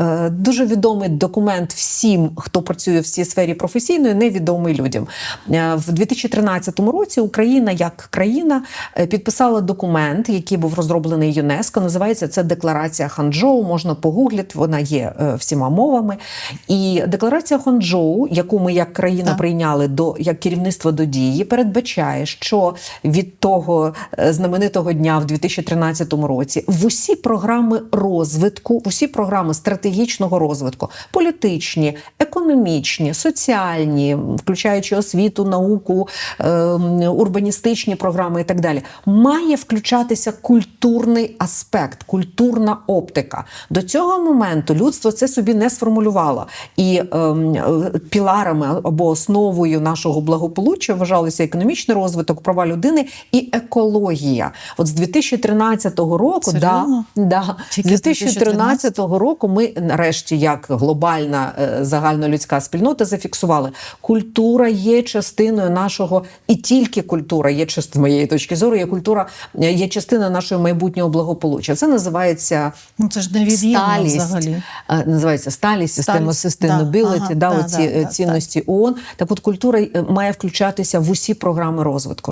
Е, Дуже відомий документ всім, хто працює в цій сфері професійно, невідомий людям. Е, В 2013 році Україна як країна е, підписала документ, який був розроблений ЮНЕСКО. Називається це Декларація Ханчжоу. Можна погуглити, вона є всіма мовами. І декларація Ханчжоу, яку ми як країна Так. прийняли до як керівництво до дії, передбачає, що від того знаменитого дня в 2013 році в усі програми розвитку, в усі програми стратегічного розвитку, політичні, економічні, соціальні, включаючи освіту, науку, ем, урбаністичні програми і так далі, має включатися культурний аспект, культурна оптика. До цього моменту людство це собі не сформулювало. І ем, піларами або основою нашого благополуччя вважалися економічний розвиток, права людини і екологія. От з 2013 року, да, Серйозно? да, з з 2013 року ми нарешті, як глобальна е, загальнолюдська спільнота, зафіксували, культура є частиною нашого, і тільки культура є частиною з моєї точки зору, є культура, е, є частина нашого майбутнього благополуччя. Це називається Ну це ж сталість. взагалі. Е, Називається сталість, система Сталість, sustainability, да, да, ага, оці да, е, да, цінності ООН. Так от культура має включатися в усі програми розвитку.